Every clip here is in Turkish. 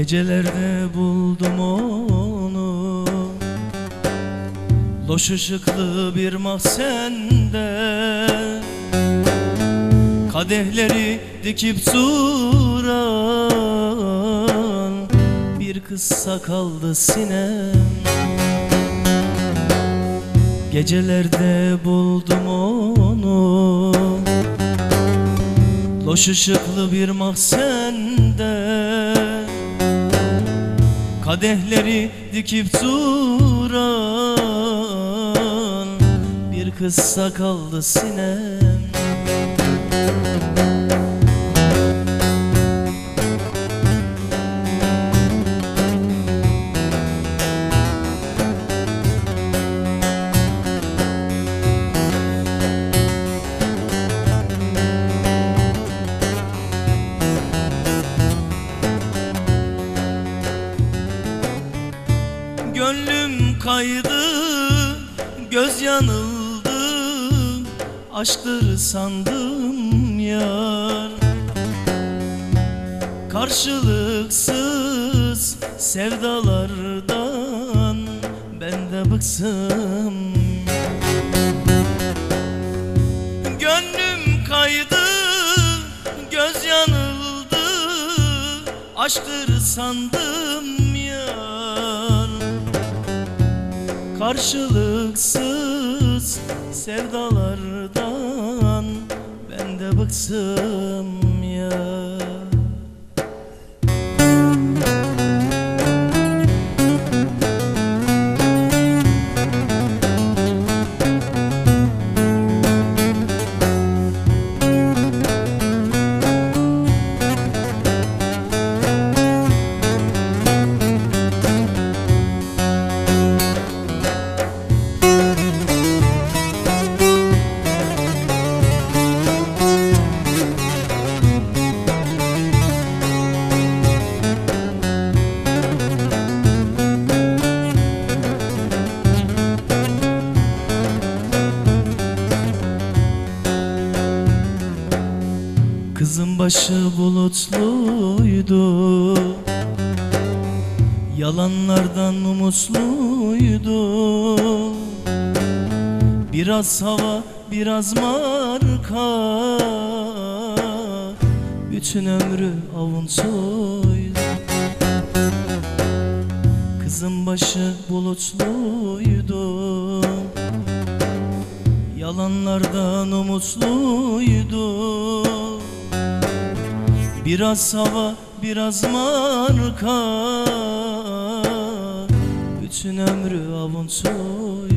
Gecelerde buldum onu. Loş ışıklı bir mahzende. Kadehleri dikip duran Bir kız sakallı sinem. Gecelerde buldum onu. Loş ışıklı bir mahzende Kadehleri dikip duran Bir kız sakallı sinem kaydı, göz yanıldı Aşktır sandım yar. Karşılıksız sevdalardan ben de bıksım Gönlüm kaydı, göz yanıldı Aşktır sandım Karşılıksız sevdalardan ben de bıksım ya Kızın başı bulutluydu. Yalanlardan umutluydu. Biraz hava biraz marka. Bütün ömrü avunsuydu. Kızın başı bulutluydu. Yalanlardan umutluydu Biraz hava biraz marka. Bütün ömrü avuntuy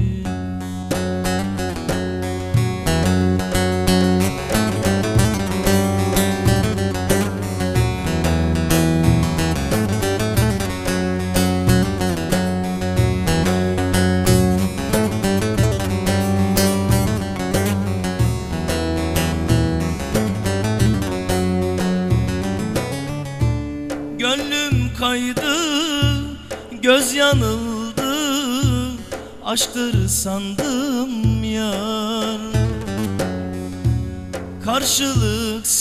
Gönlüm kaydı, göz yanıldı Aşktır sandım yar Karşılıksız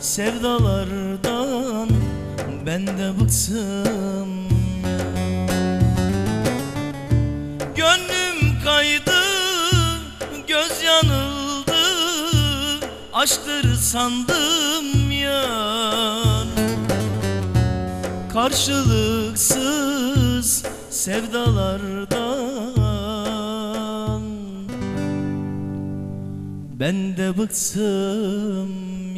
sevdalardan ben de bıksım ya. Gönlüm kaydı, göz yanıldı Aşktır sandım Karşılıksız sevdalardan. Ben de bıksım